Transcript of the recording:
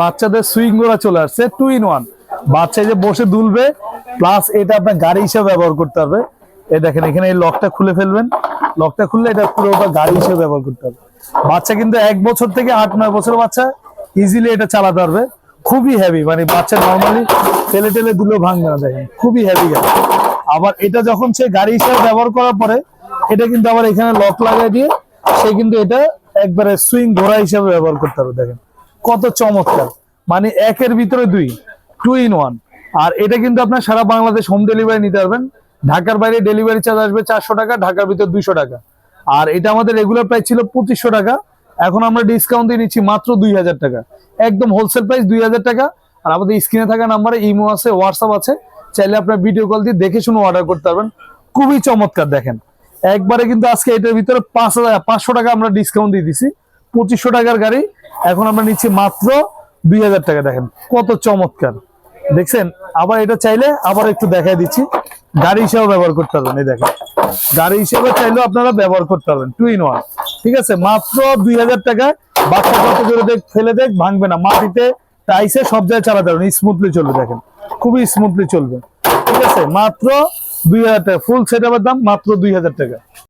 বাচ্চাদের সুইং গোড়া চলে আসছে টু ইন ওয়ান বাচ্চা যে বসে দুলবে প্লাস এটা আপনার গাড়ি হিসেবে ব্যবহার করতে হবে। এই দেখেন, এখানে এই লকটা খুলে ফেলবেন। লকটা খুললে এটা পুরোটা গাড়ি হিসেবে ব্যবহার করতে হবে। বাচ্চা কিন্তু এক বছর থেকে আট, নয় বছর বাচ্চা ইজিলি এটা চালাতে পারবে। খুবই হেভি মানে বাচ্চা নর্মালি ঠেলে টেলে দুলো ভাঙবে না, দেখেন। খুবই হেভি গাড়ি। আবার এটা যখন সে গাড়ি হিসেবে ব্যবহার করার পরে, এটা কিন্তু আবার এখানে লক লাগাই দিয়ে, সে কিন্তু এটা একবারে সুইং ঘোড়া হিসেবে ব্যবহার করতে হবে, দেখেন। কত চমৎকার। মানে একের ভিতরে দুই টু ইন ওয়ান আর এটা কিন্তু আপনার সারা বাংলাদেশ হোম ডেলিভারি নিতে পারবেন। ঢাকার বাইরে ডেলিভারি চার্জ আসবে চারশো টাকা, ঢাকার ভিতরে দুইশো টাকা। আর এটা আমাদের রেগুলার প্রাইস ছিল পঁচিশশো টাকা। এখন আমরা ডিসকাউন্ট দিয়ে নিচ্ছি মাত্র দুই হাজার টাকা। একদম হোলসেল প্রাইস দুই হাজার টাকা। আর আমাদের স্ক্রিনে থাকা নাম্বারে ইমো আছে হোয়াটসঅ্যাপ আছে। চাইলে আপনার ভিডিও কল দিয়ে দেখে শুনে অর্ডার করতে পারবেন। খুবই চমৎকার দেখেন। একবারে কিন্তু আজকে এটার ভিতরে পাঁচ হাজার, পাঁচশো টাকা আমরা ডিসকাউন্ট দিয়ে দিছি। পঁচিশশো টাকার গাড়ি এখন আমরা নিচ্ছি মাত্র দুই হাজার টাকা, দেখেন কত চমৎকার। দেখছেন? আবার এটা চাইলে আবার একটু দেখাই দিচ্ছি। গাড়ি হিসেবে ব্যবহার করতে পারবেন, এই দেখেন। গাড়ি হিসেবে চাইলেও আপনারা ব্যবহার করতে পারবেন টু ইন ওয়ান ঠিক আছে? মাত্র দুই হাজার টাকায় বাচ্চা কত করে দেখ, ফেলে দেখ, ভাঙবে না। মাটিতে টাইসে সব জায়গায় চালাতে পারবেন স্মুথলি চলবে, দেখেন। খুবই স্মুথলি চলবে। ঠিক আছে? মাত্র দুই হাজার টাকা। ফুল সেট দাম মাত্র দুই হাজার টাকা।